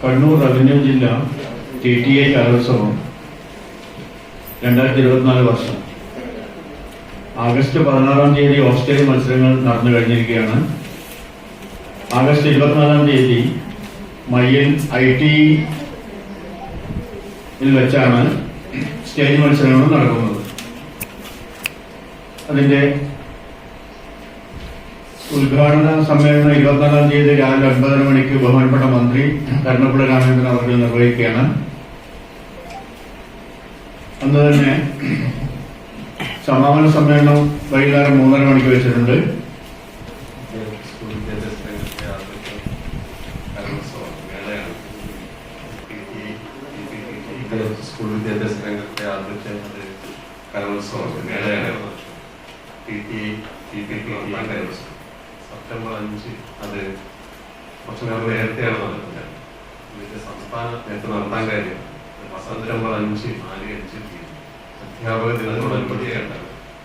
Kannur revenue ജില്ല T T I കലോത്സവം രണ്ടായിരത്തി ഇരുപത്തിനാല് വർഷം. ആഗസ്റ്റ് പതിനാറാം തീയതി ഓസ്ട്രേലിയ മത്സരങ്ങൾ നടന്നു കഴിഞ്ഞിരിക്കുകയാണ്. ആഗസ്റ്റ് ഇരുപത്തിനാലാം തീയതി മയ്യൻ ഐ ടി വെച്ചാണ് സ്റ്റേജ് മത്സരങ്ങളും നടക്കുന്നത്. അതിന്റെ ഉദ്ഘാടന സമ്മേളനം ഇരുപത്തിനാലാം തീയതി രാവിലെ ഒൻപതര മണിക്ക് ബഹുമാനപ്പെട്ട മന്ത്രി കരുണപ്പുഴ രാമചന്ദ്രൻ അവർ നിർവഹിക്കുകയാണ് അന്ന് തന്നെ സമാപന സമ്മേളനം വൈകുന്നേരം മൂന്നര മണിക്ക് വെച്ചിട്ടുണ്ട് സ്കൂൾ വിദ്യാഭ്യാസ രംഗത്തെ ആദ്യത്തെ കലോത്സവം മേളയാണ് ടി ടി പി കലോത്സവം സെപ്റ്റംബർ അഞ്ച് അത് കുറച്ച് നേരം നേരത്തെയാണ് നടക്കുന്നത് ഇതിന്റെ സംസ്ഥാന നേരത്തെ നടത്താൻ കാര്യം. സെപ്റ്റംബർ അഞ്ച് നാല് അഞ്ച് അധ്യാപക ദിനത്തോടനുബന്ധിച്ചാണ്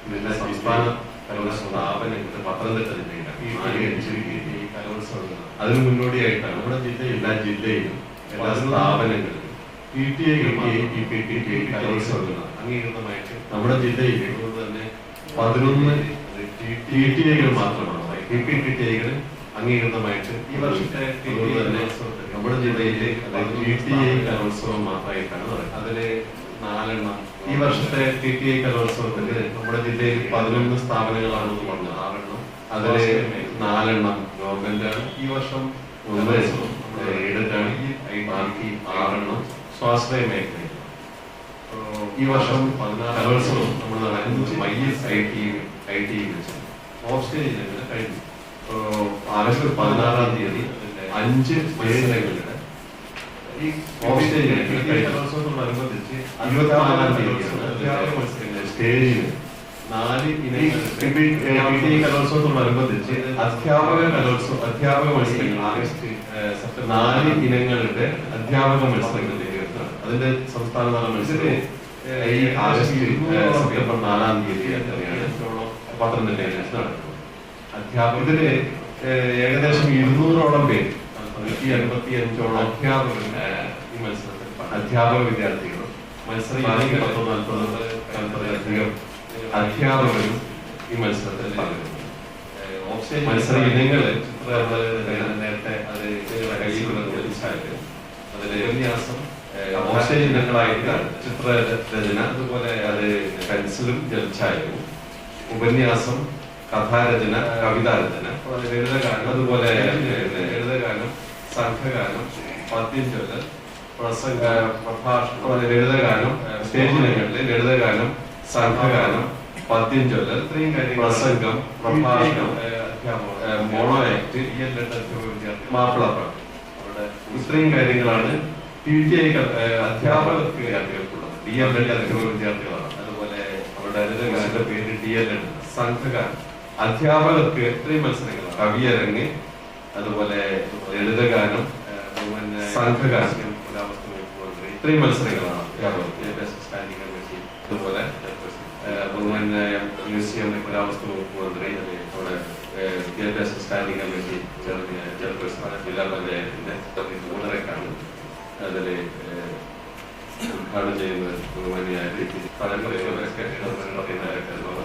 ഇതിന്റെ സംസ്ഥാന കലോത്സവ പത്തനംതിട്ട ജില്ലയിലാണ്. ഈ നാല് അഞ്ച് ഈ കലോത്സവം അതിന് മുന്നോടിയായിട്ടാണ് നമ്മുടെ ജില്ലയിൽ എല്ലാ ജില്ലയിലും എല്ലാ സ്ഥാപനങ്ങളിലും നമ്മുടെ ജില്ലയിൽ തന്നെ പതിനൊന്ന് ടി. ടി ഐകൾ മാത്രമാണ്. പി ടി ടി ഐകൾ അംഗീകൃതമായിട്ട് ഈ വർഷത്തെ നമ്മുടെ ജില്ലയിലെ ടി ടി ഐ കലോത്സവം മാത്രമായിട്ടാണ് നടക്കുന്നത്. അതിൽ നാലെണ്ണം ഈ വർഷത്തെ ടി ടി ഐ കലോത്സവത്തിൽ നമ്മുടെ ജില്ലയിൽ പതിനൊന്ന് സ്ഥാപനങ്ങളാണെന്ന് പറഞ്ഞു. ആറെണ്ണം. അതിൽ നാലെണ്ണം ഗവൺമെന്റ് ആണ് ഈ വർഷം ഒന്ന് ആണ് ഈ ബാക്കി ആറെണ്ണം സ്വാശ്രയ മേഖല ഈ വർഷം പതിനാറ് കലോത്സവം നമ്മൾ നടക്കുന്നത് Y S I T I T വെച്ച് ഓസ്ട്രേലിയയിൽ കഴിഞ്ഞു. ആഗസ്റ്റ് പതിനാറാം തീയതി അഞ്ച് മത്സരങ്ങളുടെ ഈ ഓസ്ട്രേലിയയിൽ കലോത്സവത്തോടനുബന്ധിച്ച് ഇരുപത്തിനാലാം തീയതിയാണ് സ്റ്റേജിൽ നാല് കലോത്സവത്തോടനുബന്ധിച്ച് അധ്യാപക കലോത്സവം അധ്യാപക മത്സരങ്ങൾ ആഗസ്റ്റ് സെപ്റ്റംബർ നാല് ഇനങ്ങളുടെ അധ്യാപക മത്സരങ്ങൾ നടത്തുകയാണ്. അതിന്റെ സംസ്ഥാനതല മത്സരം ഈ ആഗസ്റ്റ് സെപ്റ്റംബർ നാലാം തീയതി തന്നെയാണ് പത്തനംതിട്ടയിൽ അധ്യാപകര് ഏകദേശം ഇരുന്നൂറോളം പേര് നൂറ്റി അൻപത്തി അഞ്ചോളം അധ്യാപകർ ഈ മത്സരത്തിൽ. അധ്യാപക വിദ്യാർത്ഥികളും മത്സരം പത്തോ നാൽപ്പതോ നാൽപ്പതിലധികം അധ്യാപകരും ഈ മത്സരത്തിൽ പങ്കെടുത്തു മത്സര ഇനങ്ങൾ നേരത്തെ അത് കയ്യിൽ വെച്ചാൽ അതിലെ ഉപന്യാസം ഓസ്ട്രേലിയൻ ഇനങ്ങളായിട്ട് ചിത്രരചന അതുപോലെ അത് പെൻസിലും ജലച്ചായവും ഉപന്യാസം കഥാരചന കവിതാരചന ലളിതഗാനം അതുപോലെ ലളിതഗാനം സംഘഗാനം പദ്യം ചൊല്ലൽ പ്രസംഗ പ്രഭാഷണം ലളിതഗാനം സ്റ്റേജ് ഇനങ്ങളിൽ ലളിതഗാനം സംഘഗാനം പദ്യം ചൊല്ലൽ ഇത്രയും കാര്യങ്ങൾ പ്രസംഗം പ്രഭാഷണം മോണോ ആക്ട് മാപ്പിളപ്പാട്ട് ഇത്രയും കാര്യങ്ങളാണ് പി ടി ഐ അധ്യാപകർക്ക് വിദ്യാർത്ഥികൾക്കുള്ളത് ഡി എം എൽ അധ്യാപക വിദ്യാർത്ഥികളാണ്. അനുദകാരുടെ പേര് ഡി എൽ എഡ് അധ്യാപകർക്ക് ഇത്രയും മത്സരങ്ങളാണ്. കവിയരങ്ങ് അതുപോലെ ലളിതഗാനം പിന്നെ ഇത്രയും മത്സരങ്ങളാണ് അധ്യാപകർക്ക്. സ്റ്റാൻഡിംഗ് കമ്മിറ്റി അതുപോലെ ബഹുമാന്യ മ്യൂസിയം പുരാവസ്തു വകുപ്പ് വിദ്യാഭ്യാസ സ്റ്റാൻഡിംഗ് കമ്മിറ്റി ചെയർപേഴ്സൺ ജില്ലാ പഞ്ചായത്തിന്റെ മൂന്നരക്കാണ് how to do with, with women in IT. But I'm looking at.